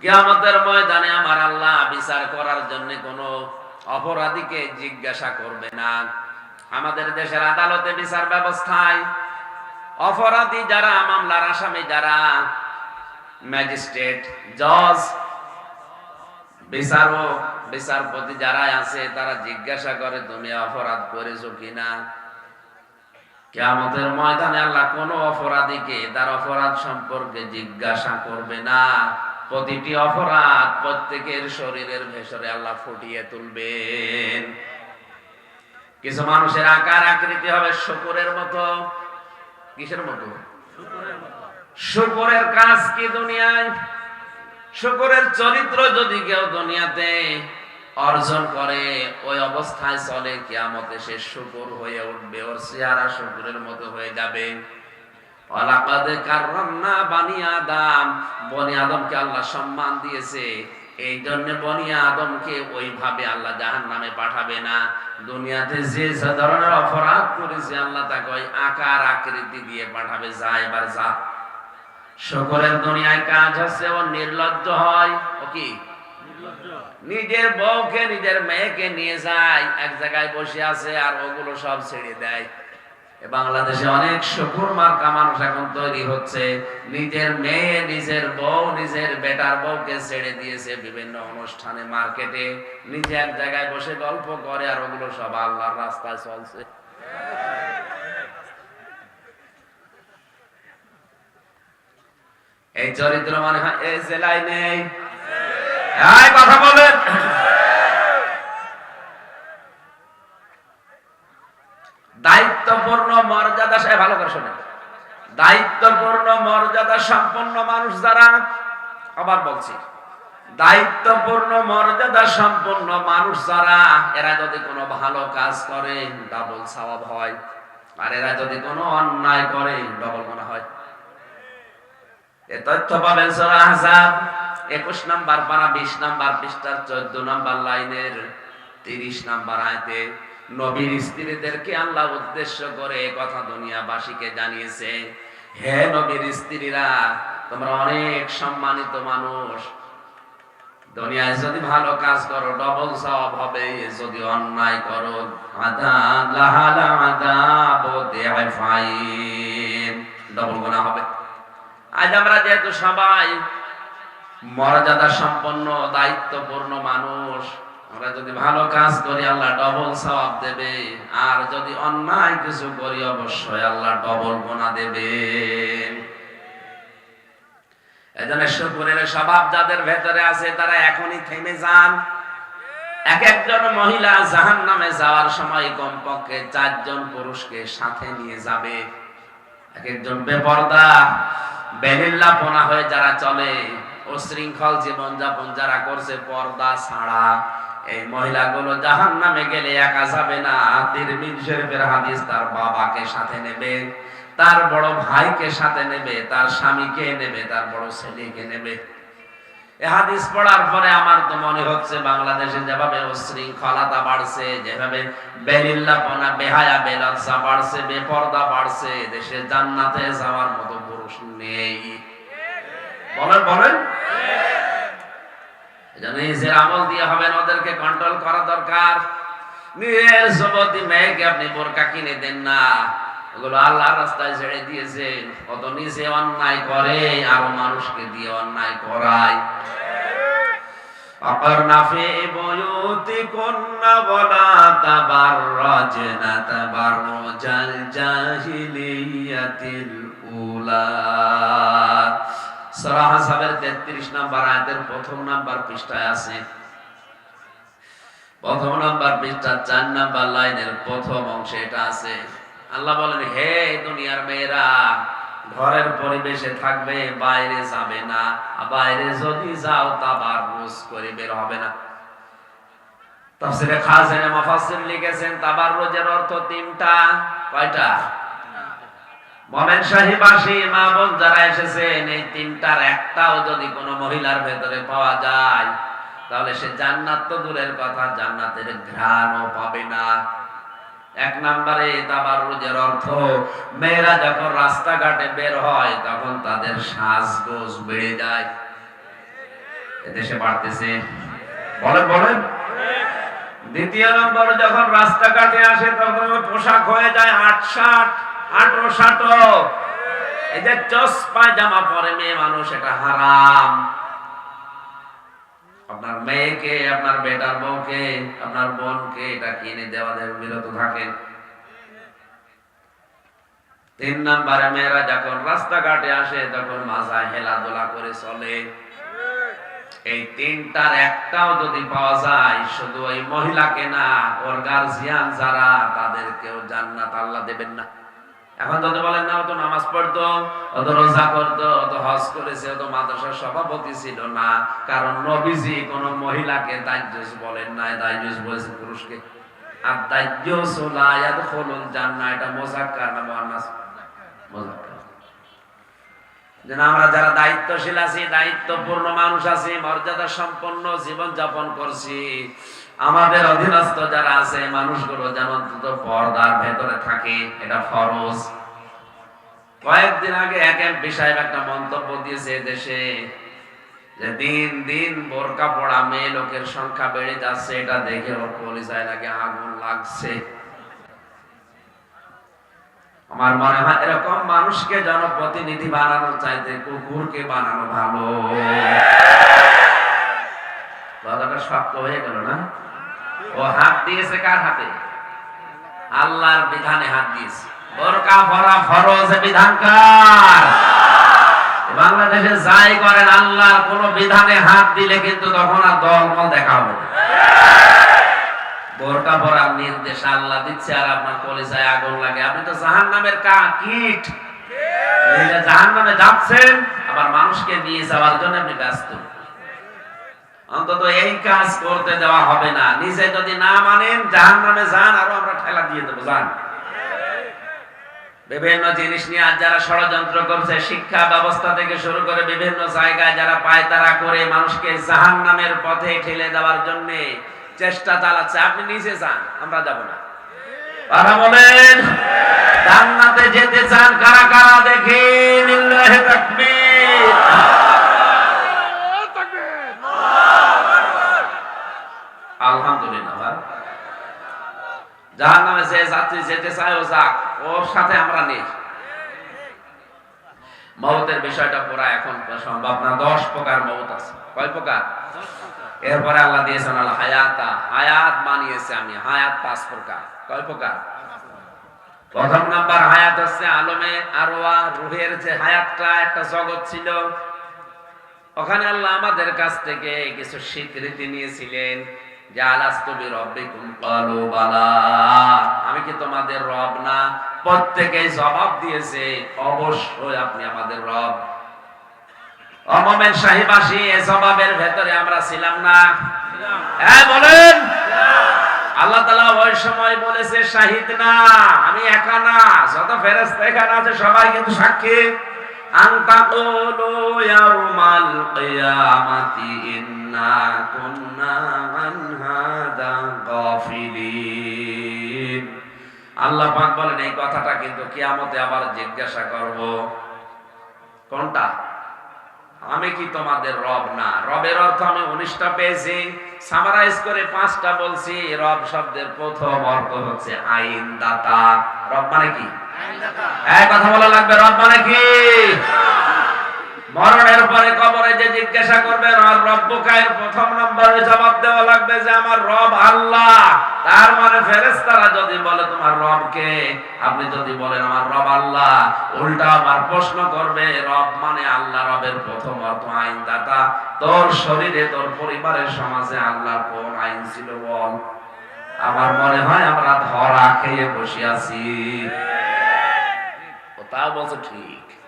কিয়ামতের ময়দানে আমার আল্লাহ বিচার করার জন্য কোনো অপরাধীকে জিজ্ঞাসা করবে না। আমাদের দেশের আদালতে বিচার ব্যবস্থায় অপরাধী যারা, মামলার আসামি যারা, ম্যাজিস্ট্রেট, জজ, বিচারক, বিচারপতি যারা আছে, তারা জিজ্ঞাসা করে, তুমি অপরাধ করেছ কিনা? কেয়ামতের ময়দানে আল্লাহ কোন অপরাধীকে তার অপরাধ সম্পর্কে জিজ্ঞাসা করবে না। প্রতিটি অপরাধ প্রত্যেকের শরীরের ভেসরে আল্লাহ ফুটিয়ে তুলবেন। কিছু মানুষের আকার আকৃতি হবে শুকুরের মতো। কিসের মতো? শুকুরের কাজ কি দুনিয়ায়? শুকুরের চরিত্র যদি কেউ দুনিয়াতে অর্জন করে, ওই অবস্থায় চলে কিয়ামতে সে শুকুর হয়ে উঠবে, ওর চেহারা শুকুরের মতো হয়ে যাবে। ওয়ালাকাদে কাররামনা বানি আদম। বনি আদমকে আল্লাহ সম্মান দিয়েছে। এই জন্য বনি আদমকে ওইভাবে আল্লাহ পাঠাবে না। দুনিয়াতে যে ধরনের অপরাধ করেছে, আল্লাহ তাকে ওই আকার আকৃতি দিয়ে পাঠাবে যা এবার যা। দুনিয়ায় কাজ হচ্ছে ও নির্লজ্জ হয়। ও কি? নিজের বউকে, নিজের মেয়েকে নিয়ে যায়, এক জায়গায় বসে আছে আর ওগুলো সব ছেড়ে দেয়। বাংলাদেশে অনেক শুকুর মার্কা মানুষ এখন তৈরি হচ্ছে। নিজের মেয়ে, নিজের বউ, নিজের বেটার বউকে ছেড়ে দিয়েছে বিভিন্ন অনুষ্ঠানে, মার্কেটে। নিজে এক জায়গায় বসে গল্প করে আর ওগুলো সব আল্লাহর রাস্তায় চলছে। এই চরিত্র মানে হয়, এই জেলায় নেই। কথা বলেন দায়িত্বপূর্ণ মর্যাদা সে ভালো করে শোনেন দায়িত্বপূর্ণ, মর্যাদা সম্পন্ন মানুষ যারা, আবার বলছি, দায়িত্বপূর্ণ, মর্যাদা সম্পন্ন মানুষ যারা, এরা যদি কোনো ভালো কাজ করে ডাবল সওয়াব হয়। আর এরা যদি কোনো অন্যায় করে ডবল মনে হয়। এ তথ্য পাবেন সূরা আহজাব 21 নাম্বার পারা 20 নাম্বার পৃষ্ঠার 14 নাম্বার লাইনের 30 নাম্বার আয়াতে। নবীর স্ত্রীদেরকে আল্লাহ উদ্দেশ্য করে কথা দুনিয়াবাসীকে জানিয়েছে, হে নবীর স্ত্রীরা, তোমরা অনেক সম্মানিত মানুষ। দুনিয়ায় যদি ভালো কাজ করো ডবল সওয়াব হবে। যদি অন্যায় করো ডবল গুনাহ হবে। আজ আমরা যেহেতু সবাই মর্যাদা সম্পন্ন দায়িত্বপূর্ণ মানুষ আমরা যদি ভালো কাজ করি, আল্লাহ ডবল সওয়াব দেবে। আর যদি অন্যায় কিছু করি, অবশ্যই আল্লাহ ডবল গোনা দেবে। এজন্য শুকুরের স্বভাব যাদের ভেতরে আছে, তারা এখনই থেমে যান। এক একজন মহিলা জাহান নামে যাওয়ার সময় কমপক্ষে চারজন পুরুষকে সাথে নিয়ে যাবে। এক একজন বেপর্দা হয়ে যারা চলে, ও শৃঙ্খল জীবনযাপন যারা করছে, পর্দা ছাড়া এই মহিলাগুলো জাহান নামে গেলে একা যাবে না। তিরমিজ শরীফের হাদিস, তার বাবাকে সাথে নেবে, তার বড় ভাইকে সাথে নেবে, তার স্বামীকে নেবে, তার বড় ছেলেকে নেবে। হাদিস পড়ার পরে আমার তো মনে হচ্ছে বাংলাদেশে যেভাবে উশৃঙ্খলতা বাড়ছে, যেভাবে বেলিল্লাপনা বেহায়া, বেলজ্জা বাড়ছে, বেপর্দা বাড়ছে, দেশে জান্নাতে যাওয়ার মতো পুরুষ নেই। বলেন বলেন। এজন্য নিজের আমল দিয়ে হবে না ওদেরকে কন্ট্রোল করা দরকার নিজের যুবতী মেয়েকে আপনি বোরকা কিনে দেন না ওগুলো আল্লাহ রাস্তায় ছেড়ে দিয়েছেন কত নিজে অন্যায় করে আরো মানুষকে দিয়ে অন্যায় করায় أقرن في بيوتكن ولا تبرجن تبرج الجاهلية الأولى সূরা হাসাবের 33 নাম্বার আয়াতের প্রথম নাম্বার পৃষ্ঠায় আছে। প্রথম নাম্বার পৃষ্ঠা চার নাম্বার লাইনের প্রথম অংশে এটা আছে। আল্লাহ বলেন, হে দুনিয়ার মেয়েরা, ঘরের পরিবেশে থাকবে, বাইরে যাবে না। বাইরে যদি যাও, তাবার রোজ করে বের হবে না। তাফসিরে খাজেনে মুফাসসির লিখেছেন, তাবার রোজের অর্থ তিনটা। কয়টা? মোমেন শাহিবাসী মা বোন যারা এসেছেন এই তিনটার একটাও যদি কোনো মহিলার ভেতরে পাওয়া যায়, তাহলে সে জান্নাত তো দূরের কথা, জান্নাতের ঘ্রাণও পাবে না। এক নম্বরে তাবাররুজের অর্থ, মেয়েরা যখন রাস্তাঘাটে বের হয়, তখন তাদের সাজগোজ বেড়ে যায়। এদেশে বাড়তেছে। বলেন বলেন। দ্বিতীয় নম্বর, যখন রাস্তাঘাটে আসে, তখন পোশাক হয়ে যায় আট ষাট তিন নম্বরে মেয়েরা যখন রাস্তাঘাটে আসে, তখন মাথায় হেলাদোলা করে চলে। এই তিনটার একটাও যদি পাওয়া যায়, শুধু ওই মহিলাকে না, ওর গার্জিয়ান যারা, তাদেরকেও জান্নাত আল্লাহ দেবেন না। এখন যদি বলেন না, ও তো নামাজ পড়তো অত রোজা করতো অত হজ করেছে অত মাদ্রাসার সভাপতি ছিল না। কারণ নবীজি কোন মহিলাকে দায়জুস বলেন নাই দায়জুস বলেছে পুরুষকে। আর দায়জুস লা ইয়াদখুলুল জান্নাহ, এটা মুযাক্কার না মুআন্নাস? মুযাক্কার যেন আমরা যারা দায়িত্বশীল আছি, দায়িত্বপূর্ণ মানুষ আছি মর্যাদা সম্পন্ন জীবন যাপন করছি আমাদের অধীনস্থ যারা আছে, মানুষগুলো যেন অন্তত পর্দার ভেতরে থাকে, এটা ফরজ। কয়েকদিন আগে এক এমপি সাহেব একটা মন্তব্য দিয়েছে দেশে যে দিন দিন বোরকা পড়া মেয়ে লোকের সংখ্যা বেড়ে যাচ্ছে, এটা দেখে ওর লাগে আগুন লাগছে। আমার মনে হয় এরকম মানুষকে জনপ্রতিনিধি বানানোর চাইতে কুকুরকে বানানো ভালো। শক্ত হয়ে গেল না? ও হাত দিয়েছে কার হাতে? আল্লাহর বিধানে হাত দিয়েছে। বোরকা ভরা ফরজ বিধান কার? বাংলাদেশে যাই করেন, আল্লাহর কোন বিধানে হাত দিলে কিন্তু তখন আর দলমল দেখা হবে না। বোরকা পরার নির্দেশ আল্লাহ দিচ্ছে আর আপনার কলিজায় আগুন লাগে। আপনি তো জাহান নামের কা কীট জাহান নামে যাচ্ছেন, আবার মানুষকে নিয়ে যাওয়ার জন্য আপনি ব্যস্ত। অন্তত এই কাজ করতে দেওয়া হবে না। নিজে যদি না মানেন জাহান নামে যান, আরও আমরা ঠেলা দিয়ে দেবো, যান। বিভিন্ন জিনিস নিয়ে আজ যারা ষড়যন্ত্র করছে, শিক্ষা ব্যবস্থা থেকে শুরু করে বিভিন্ন জায়গায় যারা পায়তারা করে মানুষকে জাহান নামের পথে ঠেলে দেওয়ার জন্য চেষ্টা চালাচ্ছে, আপনি নিজে যান, আমরা যাব না। তারা বলেন? জান্নাতে যেতে চান, কারা কারা দেখে? যে যাত্রী যেতে চায় ও যাক, ওর সাথে আমরা নেই। মৌতের বিষয়টা পুরা এখন সম্ভব না, দশ প্রকার মৌত আছে। কয় প্রকার? এরপরে আল্লাহ দিয়েছেন আল্লাহ হায়াতা। হায়াত মানিয়েছে আমি, হায়াত পাঁচ প্রকার। কয় প্রকার? প্রথম নাম্বার হায়াত হচ্ছে আলমে আরোয়া রুহের যে হায়াতটা একটা জগৎ ছিল। ওখানে আল্লাহ আমাদের কাছ থেকে কিছু স্বীকৃতি নিয়েছিলেন। আমি কি তোমাদের রব না? প্রত্যেকেই জবাব দিয়েছে, অবশ্যই আপনি আমাদের রব। সাহিবাসী, এ জবাবের ভেতরে আমরা ছিলাম না। হ্যাঁ বলেন। আল্লাহ ওই সময় বলেছে, শাহিদ না, আমি একা না। যত ফেরেস্তা এখানে আছে, সবাই কিন্তু সাক্ষী। আনতা ইয়াউমাল কিয়ামাতি আল্লাহ পাক বলেন, এই কথাটা কিন্তু কিয়ামতে আবার জিজ্ঞাসা করব। কোনটা? আমি কি তোমাদের রব না? রবের অর্থ আমি উনিশটা পেয়েছি, সামারাইজ করে পাঁচটা বলছি, রব শব্দের প্রথম অর্থ হচ্ছে আইন দাতা রব মানে কি? এক কথা বলা লাগবে, রব মানে কি? মরণের পরে কবরে যে জিজ্ঞাসা করবে, রব রব্বকায়ের প্রথম নম্বরে জবাব দেওয়া লাগবে যে, আমার রব আল্লাহ। তার মানে ফেরেশতারা যদি বলে, তোমার রব কে? আপনি যদি বলেন, আমার রব আল্লাহ। উল্টা আবার প্রশ্ন করবে, রব মানে আল্লাহ রবের প্রথম অর্থ আইন দাতা তোর শরীরে, তোর পরিবারের সমাজে আল্লাহর কোন আইন ছিল বল? আমার মনে হয় আমরা ধরা খেয়ে বসে আছি। তাও বলছে, ঠিক।